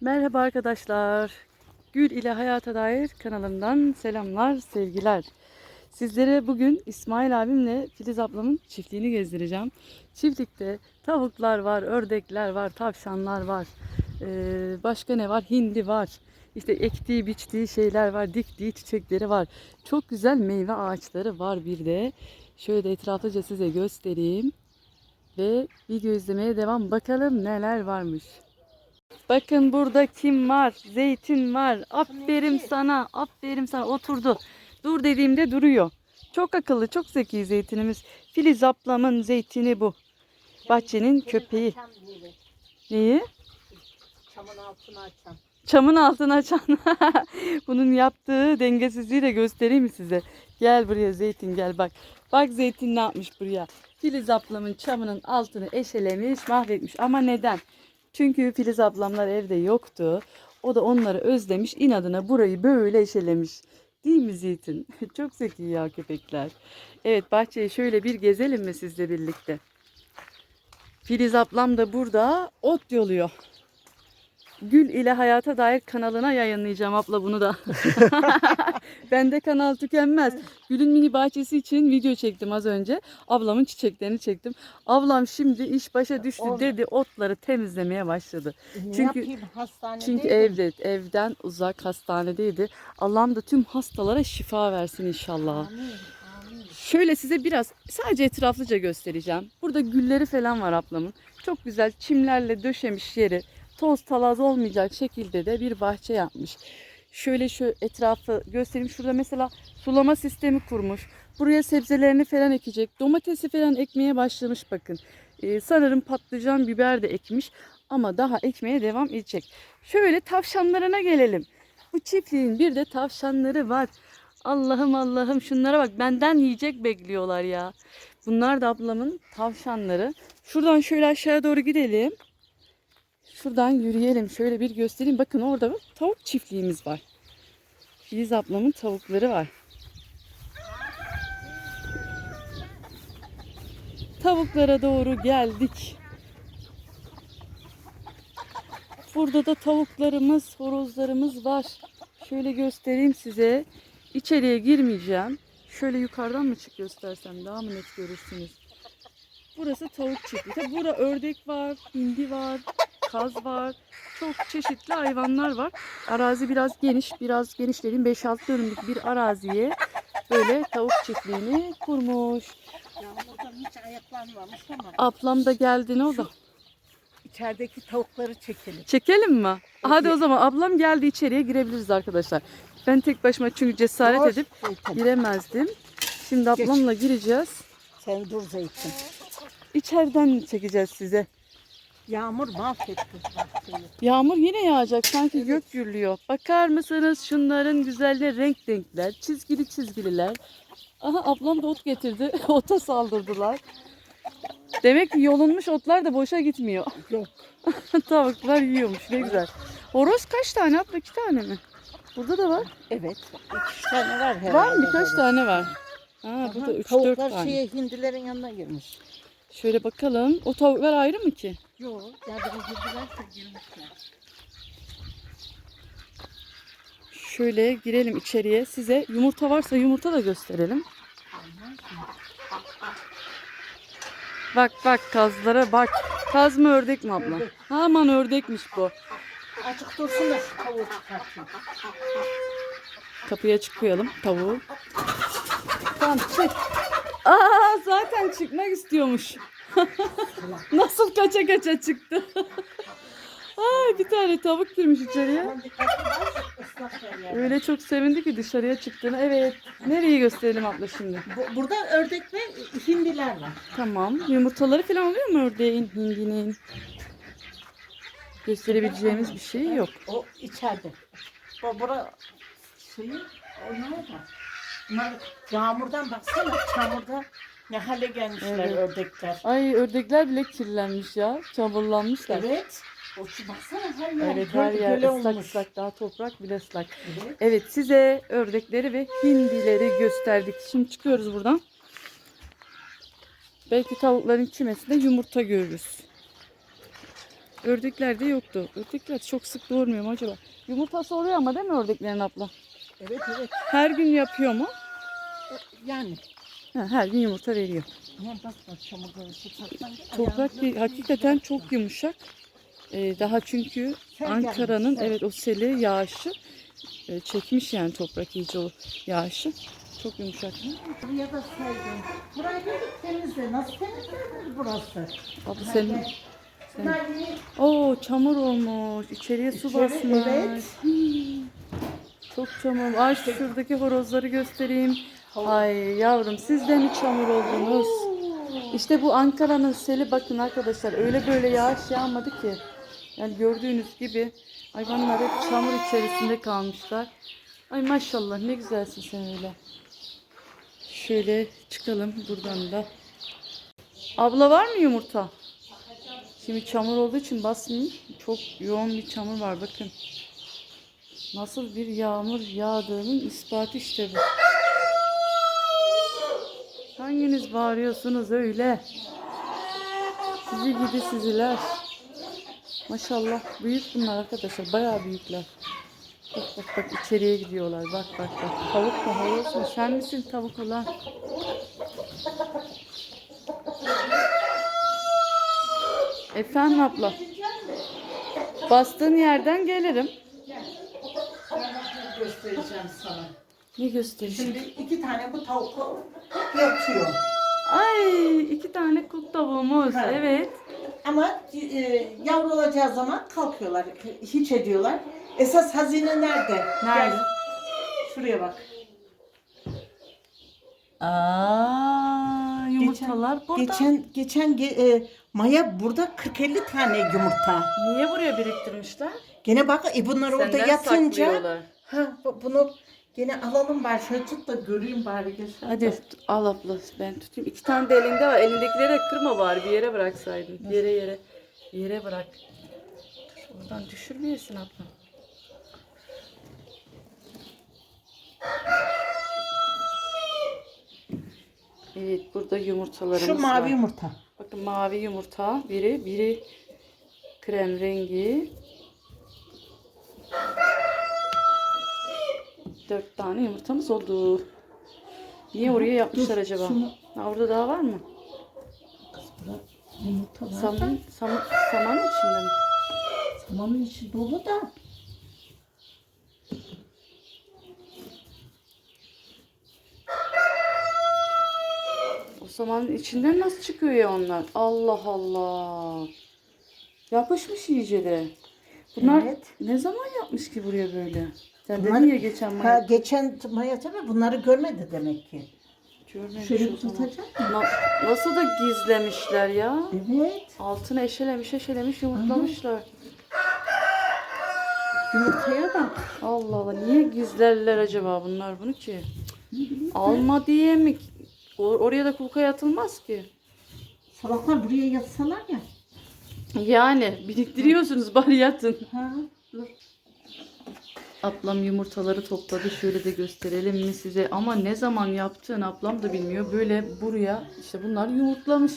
Merhaba arkadaşlar. Gül ile Hayata Dair kanalımdan selamlar, sevgiler. Sizlere bugün İsmail abimle Filiz ablamın çiftliğini gezdireceğim. Çiftlikte tavuklar var, ördekler var, tavşanlar var. Ee, başka ne var? Hindi var. İşte ektiği, biçtiği şeyler var, diktiği çiçekleri var. Çok güzel meyve ağaçları var bir de. Şöyle etraflıca size göstereyim. Ve video izlemeye devam. Bakalım neler varmış. Bakın burada kim var? Zeytin var. Aferin sana. Aferin sana. Oturdu. Dur dediğimde duruyor. Çok akıllı, çok zeki zeytinimiz. Filiz ablamın zeytini bu. Bahçenin köpeği. Neyi? Çamın altını açan. Çamın altına açan. Bunun yaptığı dengesizliği de göstereyim mi size? Gel buraya zeytin gel bak. Bak zeytin ne yapmış buraya. Filiz ablamın çamının altını eşelemiş, mahvetmiş. Ama neden? Çünkü Filiz ablamlar evde yoktu. O da onları özlemiş. inadına burayı böyle eşelemiş. Değil mi Zeytin? Çok zeki ya köpekler. Evet bahçeyi şöyle bir gezelim mi sizle birlikte? Filiz ablam da burada ot yoluyor. Gül ile Hayata Dair kanalına yayınlayacağım abla bunu da. Bende kanal tükenmez. Gül'ün mini bahçesi için video çektim az önce. Ablamın çiçeklerini çektim. Ablam şimdi iş başa düştü dedi otları temizlemeye başladı. Ne Çünkü- yapayım? Çünkü evde evden uzak hastanedeydi. Allah'ım da tüm hastalara şifa versin inşallah. Amin. Şöyle size biraz sadece etraflıca göstereceğim. Burada gülleri falan var ablamın. Çok güzel çimlerle döşemiş yeri. Toz talaz olmayacak şekilde de bir bahçe yapmış. Şöyle şu etrafı göstereyim. Şurada mesela sulama sistemi kurmuş. Buraya sebzelerini falan ekecek. Domatesi falan ekmeye başlamış bakın. Ee, sanırım patlıcan biber de ekmiş. Ama daha ekmeye devam edecek. Şöyle tavşanlarına gelelim. Bu çiftliğin bir de tavşanları var. Allah'ım Allah'ım şunlara bak benden yiyecek bekliyorlar ya. Bunlar da ablamın tavşanları. Şuradan şöyle aşağıya doğru gidelim. Şuradan yürüyelim. Şöyle bir göstereyim. Bakın orada tavuk çiftliğimiz var. Filiz ablamın tavukları var. Tavuklara doğru geldik. Burada da tavuklarımız, horozlarımız var. Şöyle göstereyim size. İçeriye girmeyeceğim. Şöyle yukarıdan mı çık göstersem daha mı net görürsünüz. Burası tavuk çiftliği. Tabi burada ördek var, hindi var, kaz var. Çok çeşitli hayvanlar var. Arazi biraz geniş, biraz geniş dediğim 5-6 dönümlük bir araziye böyle tavuk çiftliğini kurmuş. Yağmurdan hiç ayaklanmamış ama Ablam da geldi ne o da. içerideki tavukları çekelim. Çekelim mi? Hadi o zaman ablam geldi içeriye girebiliriz arkadaşlar. Ben tek başıma çünkü cesaret Dur edip Zeytin. giremezdim. Şimdi ablamla gireceğiz. Sen dur Zeytin. İçeriden çekeceğiz size. Yağmur mahvetti bahçeyi. Yağmur yine yağacak sanki gök gürlüyor. Bakar mısınız şunların güzelliği renk renkler, çizgili çizgililer. Aha ablam da ot getirdi. Ota saldırdılar. Demek ki yolunmuş otlar da boşa gitmiyor. Yok. Tavuklar yiyormuş ne güzel. Horoz kaç tane abla? iki tane mi? Burada da var. Evet. İki tane var herhalde. Var mı? Birkaç tane var. Ha, Aha, burada 3-4 Tavuklar tane. şeye hindilerin yanına girmiş. Şöyle bakalım. O tavuklar ayrı mı ki? Yok. Yardıma girdilerse girmişler. Şöyle girelim içeriye. Size yumurta varsa yumurta da gösterelim. Bak bak kazlara bak. Kaz mı ördek mi abla? Ördek. Aman ördekmiş bu. Açık dursun da şu tavuğu çıkartayım. Kapıya çıkayalım tavuğu. Tamam çık. Aa zaten çıkmak istiyormuş. Nasıl kaça kaça çıktı. Ay bir tane tavuk girmiş içeriye. Öyle çok sevindi ki dışarıya çıktığını. Evet. Nereyi gösterelim abla şimdi? Bu- Burada ördek ve hindiler var. Tamam. Yumurtaları falan oluyor mu ördeğin, hindinin? Gösterebileceğimiz bir şey yok. O içeride. Bu bura suyu oynuyor da. Bunlar yağmurdan baksana çamurda ne hale gelmişler Evet. ördekler. Ay ördekler bile kirlenmiş ya. Çamurlanmışlar. Evet. O şu baksana her yer Evet her göl- yer göle ıslak olmuş. ıslak daha toprak bile ıslak. Evet. Evet size ördekleri ve hindileri gösterdik. Şimdi çıkıyoruz buradan. Belki tavukların kümesinde yumurta görürüz. Ördeklerde yoktu. Ördekler çok sık doğurmuyor mu acaba? Yumurtası oluyor ama değil mi ördeklerin abla? Evet evet. Her gün yapıyor mu? Yani. Ha, her gün yumurta veriyor. Bak bak. Toprak bir, hakikaten çok yumuşak. Ee, daha çünkü Sel Ankara'nın gelmiş, sel. evet o seli yağışı e, çekmiş yani toprak iyice o yağışı. Çok yumuşak. Buraya da saydın. Burayı da temizle. Nasıl temizlenir burası? Abla senin Bunlar yeni Oo çamur olmuş. İçeriye su İçeri, basmış. evet. Hii. Çok çamur. Ay şuradaki horozları göstereyim. Ay yavrum siz de mi çamur oldunuz? İşte bu Ankara'nın seli bakın arkadaşlar öyle böyle yağış yağmadı ki. Yani gördüğünüz gibi hayvanlar hep çamur içerisinde kalmışlar. Ay maşallah ne güzelsin sen öyle. Şöyle çıkalım buradan da. Abla var mı yumurta? Şimdi çamur olduğu için basmayayım. Çok yoğun bir çamur var bakın. Nasıl bir yağmur yağdığının ispatı işte bu. Hanginiz bağırıyorsunuz öyle? Sizi gidi siziler. Maşallah büyük bunlar arkadaşlar. Bayağı büyükler. Bak bak bak içeriye gidiyorlar. Bak bak bak. Tavuk mu mu? Sen misin tavuk olan? Efendim abla. Bastığın yerden gelirim. göstereceğim sana. Ne göstereceğim? Şimdi iki tane bu tavuk yatıyor. Ay iki tane kurt tavuğumuz. Ha. Evet. Ama e, yavru olacağı zaman kalkıyorlar, hiç ediyorlar. Esas hazine nerede? Nerede? Gel. Şuraya bak. Aa, yumurtalar burada. Geçen geçen ge- e, Maya burada 40-50 tane yumurta. Niye buraya biriktirmişler? Gene bak e bunlar orada Senden yatınca saklıyorlar. ha bu- bunu gene alalım bari şöyle tut da göreyim bari göster. Hadi al abla ben tutayım. İki tane de elinde var. Elindekileri de kırma bari bir yere bıraksaydın. Yere yere. Yere bırak. Dur, oradan düşürmeyesin abla. Evet burada yumurtalarımız Şu mavi var. yumurta. Bakın mavi yumurta biri, biri krem rengi. Dört tane yumurtamız oldu. Niye oraya yapmışlar acaba? Ha, orada daha var mı? Yumurta var. Saman, saman, samanın içinde mi? Samanın içi dolu da. O samanın içinden nasıl çıkıyor ya onlar? Allah Allah. Yapışmış iyice de. Bunlar Evet. ne zaman yapmış ki buraya böyle? Sen Bunlar- dedin ya geçen Ha, Maya. geçen Maya tabii bunları görmedi demek ki. Görmemiş Şöyle o zaman. tutacak. Na- nasıl da gizlemişler ya? Evet. Altını eşelemiş eşelemiş yumurtlamışlar. Yumurtaya bak. Allah Allah niye gizlerler acaba bunlar bunu ki? Alma diye mi? O- oraya da kulka yatılmaz ki. Salaklar buraya yatsalar ya. Yani biriktiriyorsunuz bari yatın. Ha, dur. Ablam yumurtaları topladı. Şöyle de gösterelim mi size? Ama ne zaman yaptığını ablam da bilmiyor. Böyle buraya işte bunlar yumurtlamış.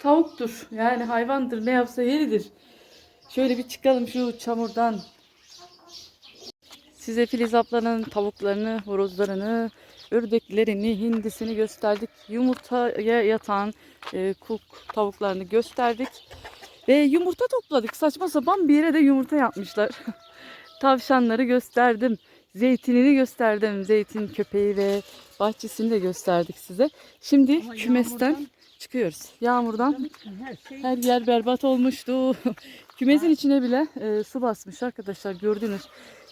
Tavuktur. Yani hayvandır. Ne yapsa yeridir. Şöyle bir çıkalım şu çamurdan. Size Filiz ablanın tavuklarını, horozlarını, ördeklerini, hindisini gösterdik. Yumurtaya yatan e, kuk tavuklarını gösterdik. Ve yumurta topladık. Saçma sapan bir yere de yumurta yapmışlar. Tavşanları gösterdim. Zeytinini gösterdim. Zeytin köpeği ve bahçesini de gösterdik size. Şimdi Ama kümesten yağmurdan- çıkıyoruz. Yağmurdan Her şey her yer berbat olmuştu. Kümesin içine bile e, su basmış arkadaşlar gördünüz.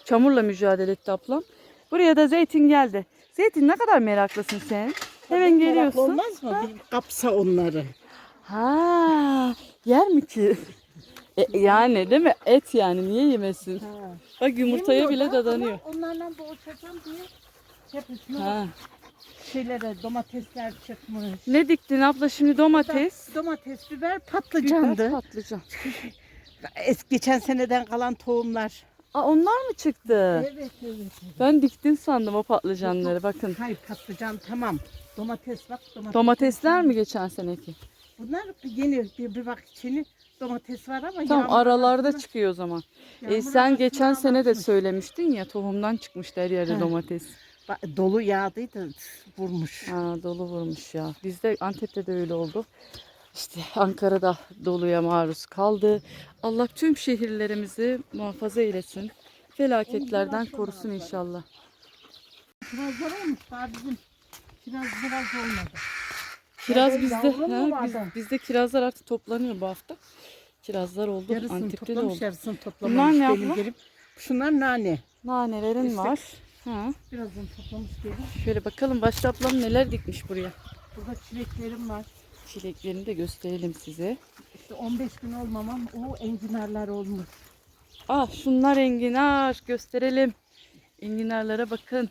Çamurla mücadele etti ablam. Buraya da zeytin geldi. Zeytin ne kadar meraklısın sen. Hemen geliyorsun. Olmaz mı? Bir kapsa onları. Ha, yer mi ki? E, yani değil mi? Et yani niye yemesin? Ha. Bak yumurtaya bile da dadanıyor. ama Onlarla boğuşacağım diye hep üstüne Ha. şeylere domatesler çıkmış. Ne diktin abla şimdi domates? Domates, biber, Biber, patlıcandı. patlıcan. Es geçen seneden kalan tohumlar. Aa, onlar mı çıktı? Evet, evet. Ben diktin sandım o patlıcanları bakın. Hayır patlıcan tamam. Domates bak domates. Domatesler mi geçen seneki? Bunlar yeni bir, bir bak içini domates var ama Tam yağmur aralarda arasında- çıkıyor o zaman. E, yağmur sen geçen sene de söylemiştin ya tohumdan çıkmıştı her yerde He. domates. Ba- Dolu yağdıydı vurmuş. Ha, dolu vurmuş ya. Bizde Antep'te de öyle oldu. İşte Ankara'da doluya maruz kaldı. Allah tüm şehirlerimizi muhafaza eylesin. Felaketlerden korusun inşallah. Kirazlar olmuş daha bizim kiraz biraz olmadı. Kiraz bizde, ha, biz- bizde kirazlar artık toplanıyor bu hafta. Kirazlar oldu. Yarısını Antep'te de toplamış oldu. yarısını Bunlar toplamamış ne benim abla? gelip. Şunlar nane. Nanelerin İşte- var. Ha. Birazını toplamış gelip. Şöyle bakalım başta ablam neler dikmiş buraya. Burada çileklerim var. Çileklerini de gösterelim size. İşte 15 gün olmamam o enginarlar olmuş. Ah şunlar enginar gösterelim. Enginarlara bakın.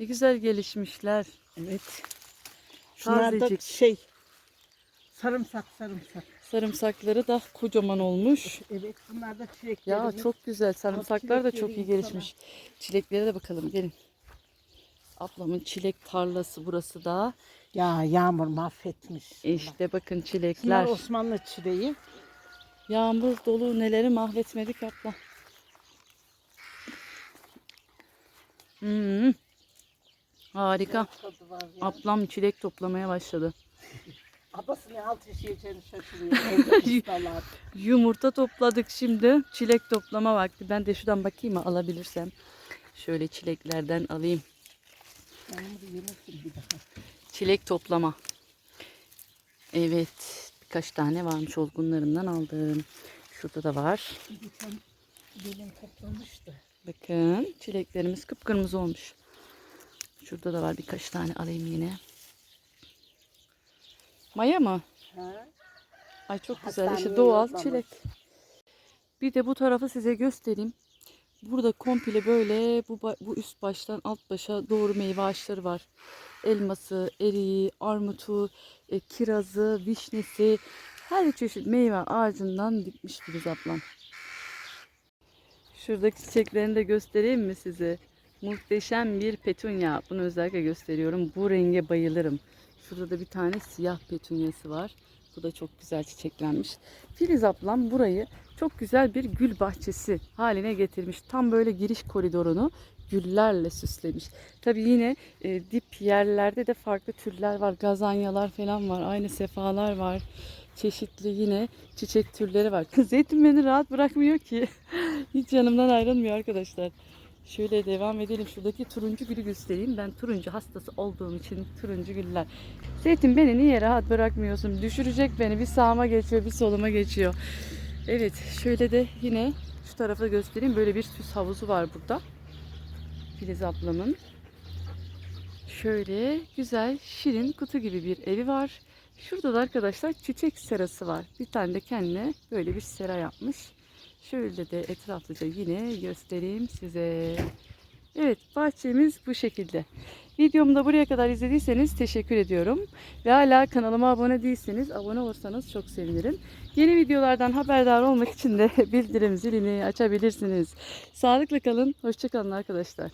Ne güzel gelişmişler. Evet. Şunlar da Tazecik. şey sarımsak sarımsak. Sarımsakları da kocaman olmuş. Evet bunlar da çileklerim. Ya çok güzel. Sarımsaklar da çok iyi çilekleri gelişmiş. Çileklere de bakalım gelin. Ablamın çilek tarlası burası da. Ya yağmur mahvetmiş. İşte bakın Bunlar çilekler. Osmanlı çileği. Yağmur dolu neleri mahvetmedik abla. Hmm. Harika. Ablam çilek toplamaya başladı. Ablası ne alt yaşayacağını şaşırıyor. Evde. Yumurta topladık şimdi. Çilek toplama vakti. Ben de şuradan bakayım mı alabilirsem. Şöyle çileklerden alayım. Çilek toplama. Evet. Birkaç tane varmış olgunlarından aldım. Şurada da var. Geçen benim toplamıştı. Bakın çileklerimiz kıpkırmızı olmuş. Şurada da var birkaç tane alayım yine. Maya mı? Ha? Ay çok güzel. İşte Hastaneye doğal yollamış. çilek. Bir de bu tarafı size göstereyim. Burada komple böyle bu, bu üst baştan alt başa doğru meyve ağaçları var. Elması, eriği, armutu, e, kirazı, vişnesi her çeşit meyve ağacından dikmiş Filiz ablam. Şuradaki çiçeklerini de göstereyim mi size? Muhteşem bir petunya. Bunu özellikle gösteriyorum. Bu renge bayılırım. Şurada da bir tane siyah petunyası var. Bu da çok güzel çiçeklenmiş. Filiz ablam burayı çok güzel bir gül bahçesi haline getirmiş. Tam böyle giriş koridorunu güllerle süslemiş. Tabii yine e, dip yerlerde de farklı türler var. Gazanyalar falan var. Aynı sefalar var. Çeşitli yine çiçek türleri var. Zeytin beni rahat bırakmıyor ki. Hiç yanımdan ayrılmıyor arkadaşlar. Şöyle devam edelim. Şuradaki turuncu gülü göstereyim. Ben turuncu hastası olduğum için turuncu güller. Zeytin beni niye rahat bırakmıyorsun? Düşürecek beni. Bir sağıma geçiyor, bir soluma geçiyor. Evet, şöyle de yine şu tarafa göstereyim. Böyle bir süs havuzu var burada. Filiz ablamın. Şöyle güzel, şirin, kutu gibi bir evi var. Şurada da arkadaşlar çiçek serası var. Bir tane de kendine böyle bir sera yapmış. Şöyle de etraflıca yine göstereyim size. Evet bahçemiz bu şekilde. Videomu da buraya kadar izlediyseniz teşekkür ediyorum. Ve hala kanalıma abone değilseniz abone olursanız çok sevinirim. Yeni videolardan haberdar olmak için de bildirim zilini açabilirsiniz. Sağlıkla kalın, hoşçakalın arkadaşlar.